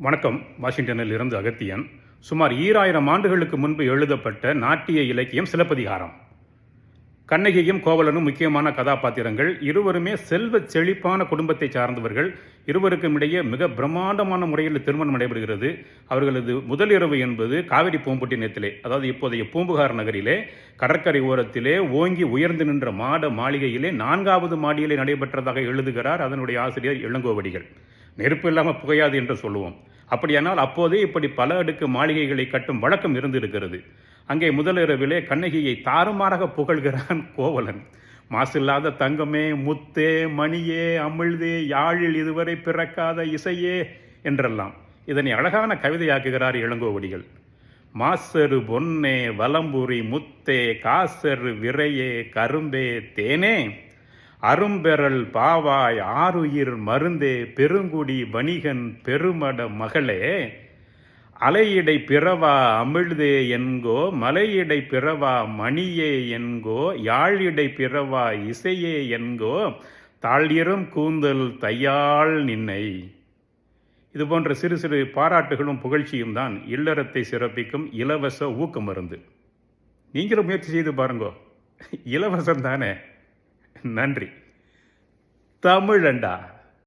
வணக்கம். வாஷிங்டனில் இருந்து அகத்தியன். சுமார் ஈராயிரம் ஆண்டுகளுக்கு முன்பு எழுதப்பட்ட நாட்டிய இலக்கியம் சிலப்பதிகாரம். கண்ணகியும் கோவலனும் முக்கியமான கதாபாத்திரங்கள். இருவருமே செல்வ செழிப்பான குடும்பத்தை சார்ந்தவர்கள். இருவருக்கும் இடையே மிக பிரம்மாண்டமான முறையில் திருமணம் நடைபெறுகிறது. அவர்களது முதல் இரவு என்பது காவிரி பூம்புட்டி நேத்திலே அதாவது இப்போதைய பூம்புகார் நகரிலே கடற்கரை ஓரத்திலே ஓங்கி உயர்ந்து நின்ற மாட மாளிகையிலே நான்காவது மாடியிலே நடைபெற்றதாக எழுதுகிறார் அதனுடைய ஆசிரியர் இளங்கோவடிகள். நெருப்பு இல்லாமல் புகையாது என்று சொல்லுவோம். அப்படியானால் அப்போதே இப்படி பல அடுக்கு மாளிகைகளை கட்டும் வழக்கம் இருந்திருக்கிறது. அங்கே முதலிரவிலே கண்ணகியை தாறுமாறாக புகழ்கிறான் கோவலன். மாசில்லாத தங்கமே முத்தே மணியே அமிழ்தே யாழில் இதுவரை பிறக்காத இசையே என்றெல்லாம் இதனை அழகான கவிதையாக்குகிறார் இளங்கோவடிகள். மாசரு பொன்னே வலம்புரி முத்தே காசரு விரையே கரும்பே தேனே அரும்பெறல் பாவாய் ஆருயிர் மருந்தே பெருங்குடி வணிகன் பெருமட மகளே அலையிடை பிறவா அமிழ்தே என்கோ மலையிடை பிறவா மணியே என்கோ யாழிடை பிறவா இசையே என்கோ தாழிரும் கூந்தல் தையாள் நின்னை. இது போன்ற சிறு சிறு பாராட்டுகளும் புகழ்ச்சியும் தான் இல்லறத்தை சிறப்பிக்கும் இலவச ஊக்க மருந்து. நீங்களும் முயற்சி செய்து பாருங்கோ. இலவசம் தானே. நன்றி. தமிழண்டா.